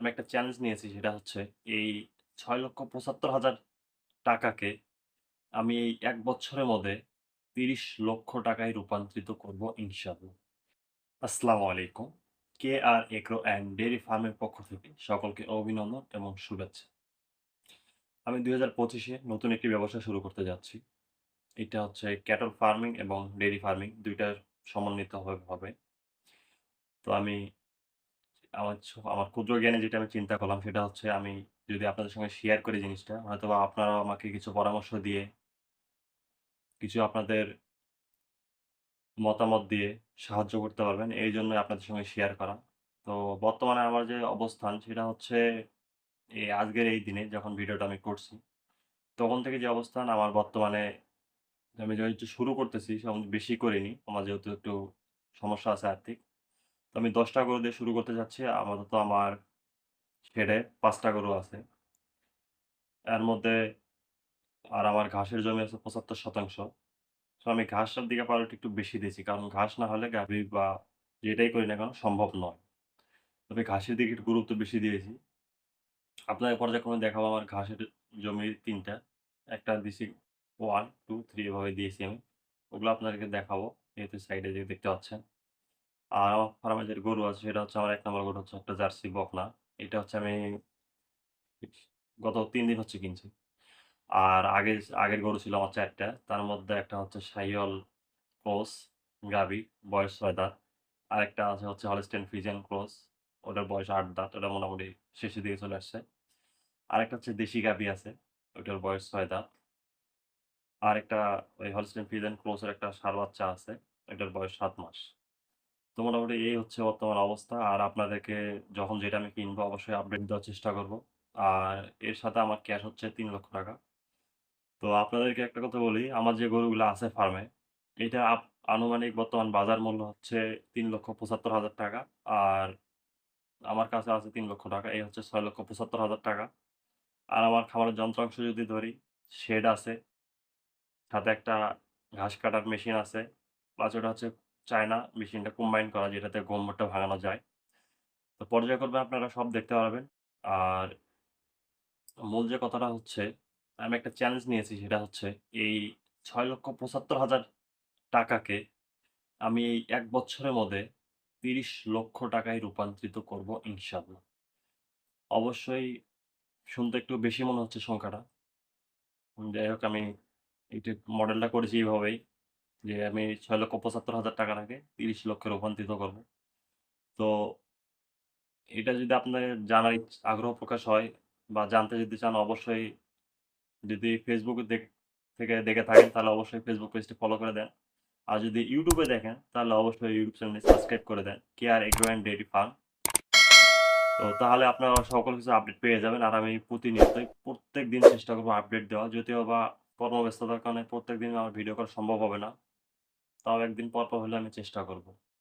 আমি একটা চ্যালেঞ্জ নিয়েছি সেটা হচ্ছে এই ৬,৭৫,০০০ টাকাকে আমি এই এক বছরের মধ্যে ৩০ লক্ষ টাকায় রূপান্তরিত করব ইনশাআল্লাহ। আসসালামু আলাইকুম। K R Agro and Dairy ফার্মের পক্ষ থেকে সকলকে অভিনন্দন এবং শুভেচ্ছা। আমি দুই হাজার পঁচিশে নতুন একটি ব্যবসা শুরু করতে যাচ্ছি। এটা হচ্ছে ক্যাটল ফার্মিং এবং ডেইরি ফার্মিং ২ টার সমন্বিতভাবে হবে। তো আমি আমার আমার ক্ষুদ্র জ্ঞানে যেটা আমি চিন্তা করলাম সেটা হচ্ছে আমি যদি আপনাদের সঙ্গে শেয়ার করি জিনিসটা হয়তোবা আপনারা আমাকে কিছু পরামর্শ দিয়ে কিছু আপনাদের মতামত দিয়ে সাহায্য করতে পারবেন। এইজন্যই আপনাদের সঙ্গে শেয়ার করা। তো বর্তমানে আমার যে অবস্থান সেটা হচ্ছে এই আজকের এই দিনে যখন ভিডিওটা আমি করছি, তখন থেকে যে অবস্থান আমার বর্তমানে আমি যেহেতু শুরু করতেছি বেশি করিনি। আমার যেহেতু একটু সমস্যা আছে আর্থিক। তো আমি দশটা গরু দিয়ে শুরু করতে চাচ্ছি। আপাতত আমার শেডে পাঁচটা গরু আছে। এর মধ্যে আর আমার ঘাসের জমি আছে ৭৫% সো আমি ঘাসটার দিকে প্রায়োরিটি একটু বেশি দিয়েছি। কারণ ঘাস না হলে গাভী বা যেটাই করি না কেন সম্ভব নয়। তবে ঘাসের দিকে একটু গুরুত্ব বেশি দিয়েছি। আপনাদের পর্যায়ক্রমে দেখাবো আমার ঘাসের জমি ৩ টা। একটা দিছি 1, 2, 3 এভাবে দিয়েছি আমি। ওগুলো আপনাদেরকে দেখাবো। এই তো সাইডে যে দেখতে পাচ্ছেন। আর আমার গরু আছে, সেটা হচ্ছে আমার এক নম্বর গরু হচ্ছে একটা জার্সি বকনা। এটা হচ্ছে আমি গত তিন দিন হচ্ছে কিনছি। আর আগের আগের গরু ছিল আমার ৪ টা। তার মধ্যে একটা হচ্ছে শাহিওয়াল ক্রস গাবি বয়স ৬ দাঁত। আরেকটা আছে হচ্ছে হলস্টেইন ফ্রিজিয়ান ক্রস। ওটার বয়স আট দাঁত। ওটা মোটামুটি শেষের দিকে চলে আসছে। আরেকটা হচ্ছে দেশি গাভী আছে। ওটার বয়স ছয় দাঁত। আরেকটা ওই হলস্টেইন ফ্রিজিয়ান ক্রস এর একটা ষাঁড় বাচ্চা আছে। এটার বয়স সাত মাস। তো মোটামুটি এই হচ্ছে বর্তমান অবস্থা। আর আপনাদেরকে যখন যেটা আমি কিনবো অবশ্যই আপডেট দেওয়ার চেষ্টা করব। আর এর সাথে আমার ক্যাশ হচ্ছে তিন লক্ষ টাকা। তো আপনাদেরকে একটা কথা বলি, আমার যে গরুগুলা আছে ফার্মে, এটা আনুমানিক বর্তমান বাজার মূল্য হচ্ছে ৩,৭৫,০০০ টাকা। আর আমার কাছে আছে তিন লক্ষ টাকা। এই হচ্ছে ৬,৭৫,০০০ টাকা। আর আমার খামারের যন্ত্রাংশ যদি ধরি, শেড আছে। সাথে একটা ঘাস কাটার মেশিন আছে। প্লাস ওটা হচ্ছে চায়না মেশিনটা কম্বাইন করা যেটাতে গম ভুট্টা ভাঙানো যায়। তো পর্যায় পর্যায়ক্রমে আপনারা সব দেখতে পারবেন। আর মূল যে কথাটা হচ্ছে, আমি একটা চ্যালেঞ্জ নিয়েছি সেটা হচ্ছে এই ৬,৭৫,০০০ টাকাকে আমি এই এক বছরের মধ্যে ৩০ লক্ষ টাকায় রূপান্তরিত করব ইনশাআল্লাহ। অবশ্যই শুনতে একটু বেশি মনে হচ্ছে সংখ্যাটা। যাই হোক আমি এইটা মডেলটা করেছি এভাবেই যে আমি ৬,৭৫,০০০ টাকাটাকে ৩০ লক্ষে রূপান্তরিত করব। তো এটা যদি আপনাদের জানার আগ্রহ প্রকাশ হয় বা জানতে যদি চান অবশ্যই যদি দেখ থেকে দেখে থাকেন তাহলে অবশ্যই Facebook পেজটি ফলো করে দেন। আর যদি এ দেখেন তাহলে অবশ্যই YouTube চ্যানেলটি সাবস্ক্রাইব করে দেন। K R Agro and Dairy Farm. তো তাহলে আপনারা সকল কিছু আপডেট পেয়ে যাবেন। আর আমি প্রতিনিয়তই প্রত্যেকদিন চেষ্টা করব আপডেট দেওয়া যদিও বা কর্মব্যস্ততার কারণে প্রত্যেকদিন আমার ভিডিও করা সম্ভব হবে না। তাও একদিন পর, পর হলে আমি চেষ্টা করব।